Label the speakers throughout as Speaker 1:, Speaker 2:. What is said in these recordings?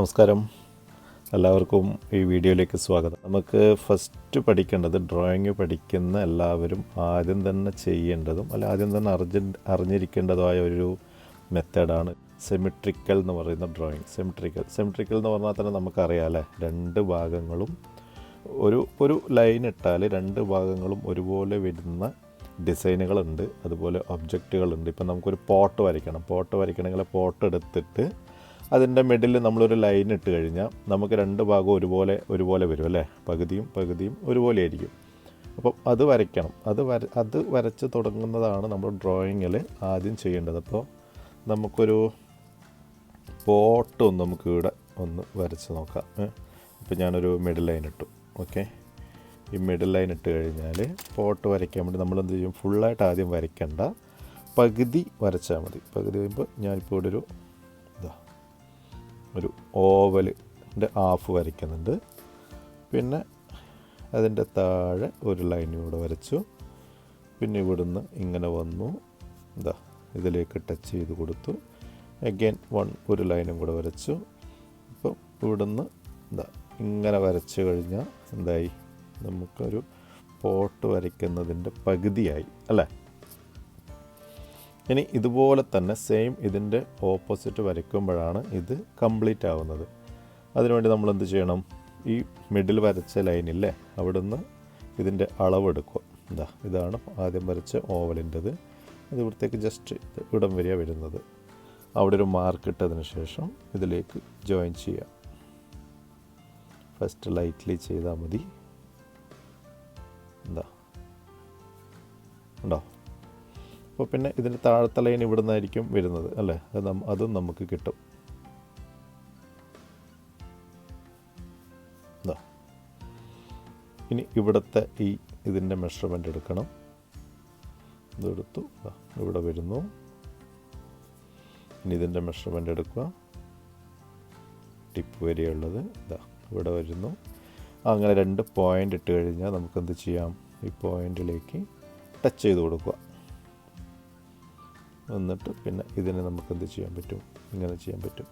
Speaker 1: നമസ്കാരം. എല്ലാവർക്കും ഈ വീഡിയോയിലേക്ക് സ്വാഗതം. നമുക്ക് ഫസ്റ്റ് പഠിക്കേണ്ടത് ഡ്രോയിങ് പഠിക്കുന്ന എല്ലാവരും ആദ്യം തന്നെ ചെയ്യേണ്ടതും അല്ല ആദ്യം തന്നെ അറിഞ്ഞ അറിഞ്ഞിരിക്കേണ്ടതുമായ ഒരു മെത്തേഡാണ് സെമിട്രിക്കൽ എന്ന് പറയുന്ന ഡ്രോയിങ് സെമിട്രിക്കൽ സെമിട്രിക്കൽ എന്ന് പറഞ്ഞാൽ തന്നെ നമുക്കറിയാം അല്ലേ? രണ്ട് ഭാഗങ്ങളും ഒരു ഒരു ലൈൻ ഇട്ടാൽ രണ്ട് ഭാഗങ്ങളും ഒരുപോലെ വരുന്ന ഡിസൈനുകളുണ്ട്. അതുപോലെ ഒബ്ജക്റ്റുകളുണ്ട് ഇപ്പം നമുക്കൊരു പോട്ട് വരയ്ക്കണം. പോട്ട് വരയ്ക്കണമെങ്കിൽ പോട്ട് എടുത്തിട്ട് അതിന്റെ മിഡിൽ നമ്മളൊരു ലൈൻ ഇട്ട് കഴിഞ്ഞാൽ നമുക്ക് രണ്ട് ഭാഗവും ഒരുപോലെ ഒരുപോലെ വരും അല്ലേ? പകുതിയും പകുതിയും ഒരുപോലെ ആയിരിക്കും. അപ്പം അത് വരയ്ക്കണം. അത് വര അത് വരച്ച് തുടങ്ങുന്നതാണ് നമ്മൾ ഡ്രോയിങ്ങിൽ ആദ്യം ചെയ്യേണ്ടത്. അപ്പോൾ നമുക്കൊരു പോട്ട് ഒന്ന് നമുക്ക് ഇവിടെ ഒന്ന് വരച്ച് നോക്കാം. ഇപ്പം ഞാനൊരു മിഡിൽ ലൈൻ ഇട്ടു. ഓക്കെ? ഈ മിഡിൽ ലൈൻ ഇട്ട് കഴിഞ്ഞാൽ പോട്ട് വരയ്ക്കാൻ വേണ്ടി നമ്മൾ എന്ത് ചെയ്യും? ഫുള്ളായിട്ട് ആദ്യം വരയ്ക്കണ്ട. പകുതി വരച്ചാൽ മതി. പകുതി കഴിയുമ്പോൾ ഞാനിപ്പോൾ ഇവിടെ ഒരു ഒരു ഓവലിന്റെ ഹാഫ് വരയ്ക്കുന്നുണ്ട്. പിന്നെ അതിന്റെ താഴെ ഒരു ലൈൻ ഇവിടെ വരച്ചു. പിന്നെ ഇവിടുന്ന് ഇങ്ങനെ വന്നു. ഇതാ ഇതിലേക്ക് ടച്ച് ചെയ്ത് കൊടുത്തു. അഗെയിൻ വൺ ഒരു ലൈനും കൂടെ വരച്ചു. ഇപ്പം ഇവിടുന്ന് എന്താ ഇങ്ങനെ വരച്ചു കഴിഞ്ഞാൽ എന്തായി? നമുക്കൊരു പോട്ട് വരയ്ക്കുന്നതിന്റെ പകുതിയായി അല്ലേ? ഇനി ഇതുപോലെ തന്നെ സെയിം ഇതിന്റെ ഓപ്പോസിറ്റ് വരയ്ക്കുമ്പോഴാണ് ഇത് കംപ്ലീറ്റ് ആവുന്നത്. അതിനുവേണ്ടി നമ്മൾ എന്ത് ചെയ്യണം? ഈ മിഡിൽ വരച്ച ലൈനില്ലേ അവിടുന്ന് ഇതിന്റെ അളവെടുക്കുക ഇതാ ഇതാണ് ആദ്യം വരച്ച ഓവലിന്റെത് അത് ഇവിടത്തേക്ക് ജസ്റ്റ് ഇടം വരിക വരുന്നത്. അവിടെ ഒരു മാർക്ക് ഇട്ടതിന് ശേഷം ഇതിലേക്ക് ജോയിൻ ചെയ്യാം ഫസ്റ്റ് ലൈറ്റ്ലി ചെയ്താൽ മതി. എന്താ ഉണ്ടോ? അപ്പോൾ പിന്നെ ഇതിന്റെ താഴത്തെ ലൈൻ ഇവിടെ നിന്നായിരിക്കും വരുന്നത് അല്ലേ? അത് നമുക്ക് കിട്ടും. ഇനി ഇവിടുത്തെ ഈ ഇതിന്റെ മെഷർമെന്റ് എടുക്കണം. ഇതെടുത്തു. ഇവിടെ വരുന്നു. ഇനി ഇതിന്റെ മെഷർമെന്റ് എടുക്കുക. ടിപ്പ് വരെയുള്ളത്. ഇതാ ഇവിടെ വരുന്നു. അങ്ങനെ രണ്ട് പോയിന്റ് ഇട്ട് കഴിഞ്ഞാൽ നമുക്ക് എന്ത് ചെയ്യാം? ഈ പോയിന്റിലേക്ക് ടച്ച് ചെയ്ത് കൊടുക്കുക. എന്നിട്ട് പിന്നെ ഇതിനെ നമുക്ക് എന്ത് ചെയ്യാൻ പറ്റും? ഇങ്ങനെ ചെയ്യാൻ പറ്റും.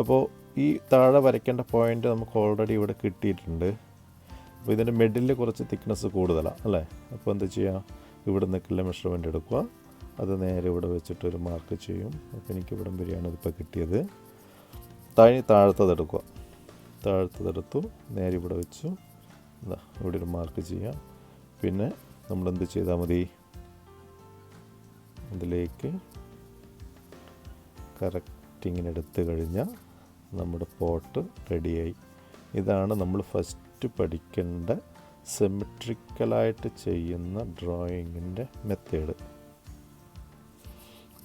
Speaker 1: അപ്പോൾ ഈ താഴെ വരയ്ക്കേണ്ട പോയിന്റ് നമുക്ക് ഓൾറെഡി ഇവിടെ കിട്ടിയിട്ടുണ്ട്. അപ്പോൾ ഇതിന്റെ മിഡിൽ കുറച്ച് തിക്നെസ് കൂടുതലാണ് അല്ലേ? അപ്പോൾ എന്ത് ചെയ്യാം? ഇവിടെ നിൽക്കില്ല മെഷർമെന്റ് എടുക്കുക. അത് നേരെ ഇവിടെ വെച്ചിട്ട് ഒരു മാർക്ക് ചെയ്യും. അപ്പോൾ എനിക്ക് ഇവിടം വരെയാണ് ഇതിപ്പോൾ കിട്ടിയത്. താഴെ താഴത്തത് എടുക്കുക. താഴത്തതെടുത്തു നേരെ ഇവിടെ വെച്ചു. ഇവിടെ ഒരു മാർക്ക് ചെയ്യാം. പിന്നെ നമ്മൾ എന്ത് ചെയ്താൽ മതി? ഇതിലേക്ക് കറക്റ്റ് ഇങ്ങനെ എടുത്തു കഴിഞ്ഞാൽ നമ്മുടെ പോട്ട് റെഡിയായി. ഇതാണ് നമ്മൾ ഫസ്റ്റ് പഠിക്കേണ്ട സിമെട്രിക്കലായിട്ട് ചെയ്യുന്ന ഡ്രോയിങ്ങിന്റെ മെത്തേഡ്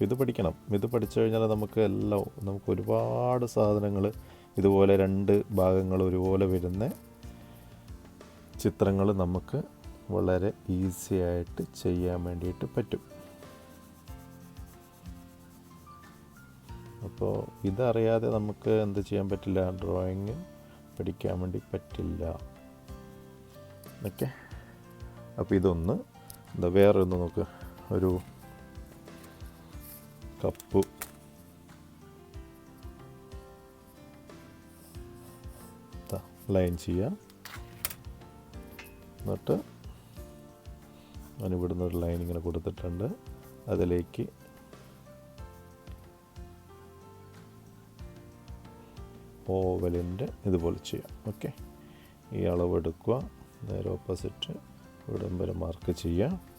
Speaker 1: ഇത് പഠിക്കണം. ഇത് പഠിച്ചു കഴിഞ്ഞാൽ നമുക്ക് എല്ലാം നമുക്ക് ഒരുപാട് സാധനങ്ങൾ ഇതുപോലെ രണ്ട് ഭാഗങ്ങൾ ഒരുപോലെ വരുന്ന ചിത്രങ്ങൾ നമുക്ക് വളരെ ഈസി ആയിട്ട് ചെയ്യാൻ വേണ്ടിയിട്ട് പറ്റും. അപ്പോൾ ഇതറിയാതെ നമുക്ക് എന്ത് ചെയ്യാൻ പറ്റില്ല? ഡ്രോയിങ് പഠിക്കാൻ വേണ്ടി പറ്റില്ല. ഓക്കെ. അപ്പോൾ ഇതൊന്ന് എന്താ വേറെ ഒന്ന് നോക്ക്. ഒരു കപ്പ്. ലൈൻ ചെയ്യാം എന്നിട്ട് ഞാൻ ഇവിടുന്ന് ഒരു ലൈൻ ഇങ്ങനെ കൊടുത്തിട്ടുണ്ട്. അതിലേക്ക് ഓവലിന്റെ ഇതുപോലെ ചെയ്യാം. ഓക്കെ? ഈ അളവ് എടുക്കുക. നേരെ ഓപ്പോസിറ്റ് ഇവിടം വരെ മാർക്ക് ചെയ്യാം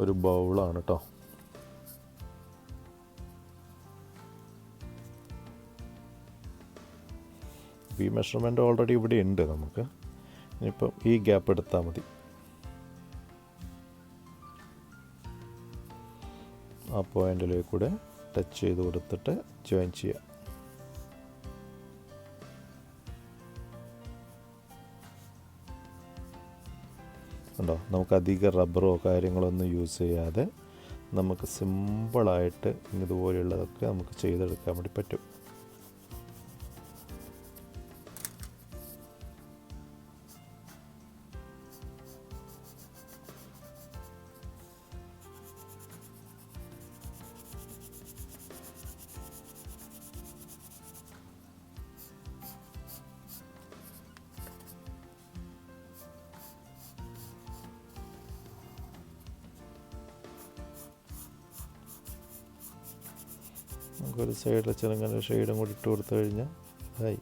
Speaker 1: ഒരു ബൗളാണ് കേട്ടോ ഈ മെഷർമെന്റ് ഓൾറെഡി ഇവിടെ ഉണ്ട് നമുക്ക്. ഇനിയിപ്പം ഈ ഗ്യാപ്പ് എടുത്താൽ മതി. ആ പോയിന്റിലേക്ക് കൂടെ ടച്ച് ചെയ്ത് കൊടുത്തിട്ട് ജോയിൻ ചെയ്യുക. ഉണ്ടോ നമുക്ക് അധികം റബ്ബറോ കാര്യങ്ങളോ ഒന്നും യൂസ് ചെയ്യാതെ നമുക്ക് സിമ്പിളായിട്ട് ഇതുപോലെയുള്ളതൊക്കെ നമുക്ക് ചെയ്തെടുക്കാൻ വേണ്ടി പറ്റും. നമുക്കൊരു സൈഡിൽ ചെറുങ്ങനെ ഷെയ്ഡും കൂടി ഇട്ട് കൊടുത്തു കഴിഞ്ഞാൽ ആയി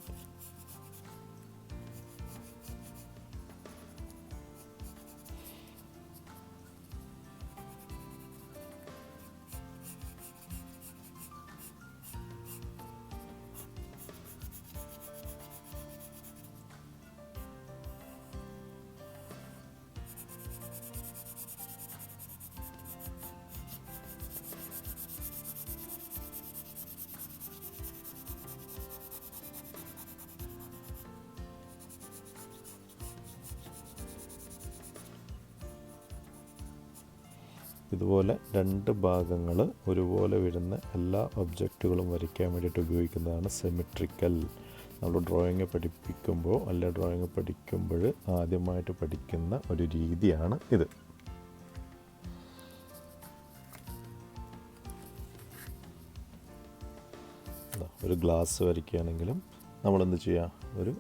Speaker 1: ഇതുപോലെ രണ്ട് ഭാഗങ്ങൾ ഒരുപോലെ വരുന്ന എല്ലാ ഒബ്ജക്റ്റുകളും വരയ്ക്കാൻ വേണ്ടിയിട്ട് ഉപയോഗിക്കുന്നതാണ് സെമിട്രിക്കൽ നമ്മൾ ഡ്രോയിങ് പഠിപ്പിക്കുമ്പോൾ അല്ല ഡ്രോയിങ് പഠിക്കുമ്പോൾ ആദ്യമായിട്ട് പഠിക്കുന്ന ഒരു രീതിയാണ് ഇത്. ഒരു ഗ്ലാസ് വരയ്ക്കുകയാണെങ്കിലും നമ്മളെന്ത് ചെയ്യാം? ഒരു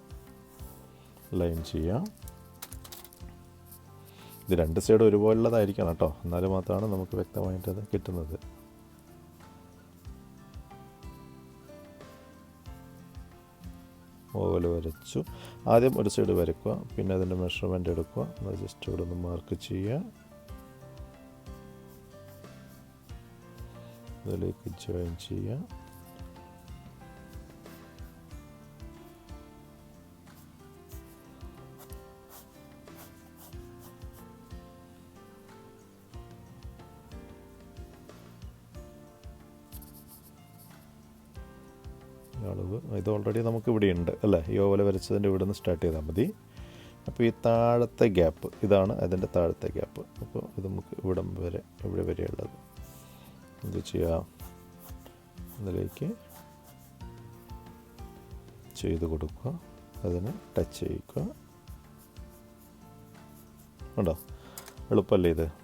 Speaker 1: ലൈൻ ചെയ്യാം. ഇത് രണ്ട് സൈഡ് ഒരുപോലുള്ളതായിരിക്കണം കേട്ടോ. എന്നാൽ മാത്രമാണ് നമുക്ക് വ്യക്തമായിട്ട് അത് കിട്ടുന്നത്. ഓവൽ വരച്ചു. ആദ്യം ഒരു സൈഡ് വരയ്ക്കുക പിന്നെ അതിന്റെ മെഷർമെന്റ് എടുക്കുക. അത് ജസ്റ്റ് ഇവിടെ ഒന്ന് മാർക്ക് ചെയ്യുക. അതിലേക്ക് ജോയിൻ ചെയ്യുക. അളവ് ഇത് ഓൾറെഡി നമുക്ക് ഇവിടെ ഉണ്ട് അല്ലേ? ഈ ഓവല വരച്ചതിന്റെ ഇവിടെ നിന്ന് സ്റ്റാർട്ട് ചെയ്താൽ മതി. അപ്പോൾ ഈ താഴത്തെ ഗ്യാപ്പ് ഇതാണ് അതിന്റെ താഴത്തെ ഗ്യാപ്പ് അപ്പോൾ ഇത് നമുക്ക് ഇവിടെ വരെ ഇവിടെ വരെയുള്ളത്. എന്ത് ചെയ്യാം? അതിലേക്ക് ചെയ്ത് കൊടുക്കുക. അതിനെ ടച്ച് ചെയ്യിക്കുക ഉണ്ടോ? എളുപ്പമല്ലേ ഇത്?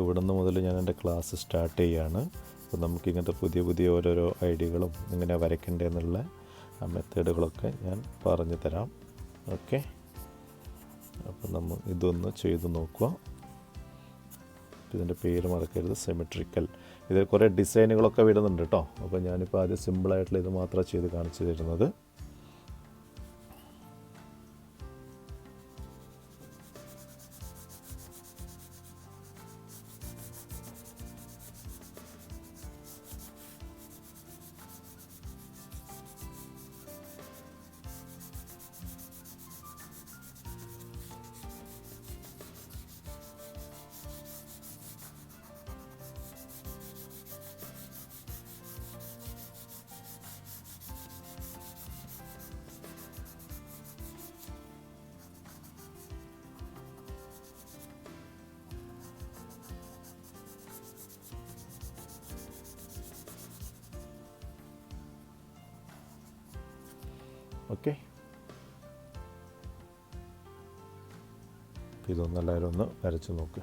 Speaker 1: അപ്പോൾ ഇവിടുന്ന് മുതൽ ഞാൻ എന്റെ ക്ലാസ് സ്റ്റാർട്ട് ചെയ്യുകയാണ് അപ്പോൾ നമുക്ക് ഇങ്ങനത്തെ പുതിയ പുതിയ ഓരോരോ ഐഡിയകളും ഇങ്ങനെ വരയ്ക്കേണ്ടതെന്നുള്ള മെത്തേഡുകളൊക്കെ ഞാൻ പറഞ്ഞു തരാം. ഓക്കെ. അപ്പോൾ നമ്മൾ ഇതൊന്ന് ചെയ്തു നോക്കുക. ഇതിന്റെ പേര് മറക്കരുത് സെമിട്രിക്കൽ ഇതിൽ കുറേ ഡിസൈനുകളൊക്കെ വരുന്നുണ്ട് കേട്ടോ. അപ്പോൾ ഞാനിപ്പോൾ ആദ്യം സിമ്പിളായിട്ടുള്ള ഇത് മാത്രമാണ് ചെയ്ത് കാണിച്ചു തരുന്നത്. ഓക്കെ ഇതൊന്നെല്ലാവരും ഒന്ന് വരച്ച് നോക്കുക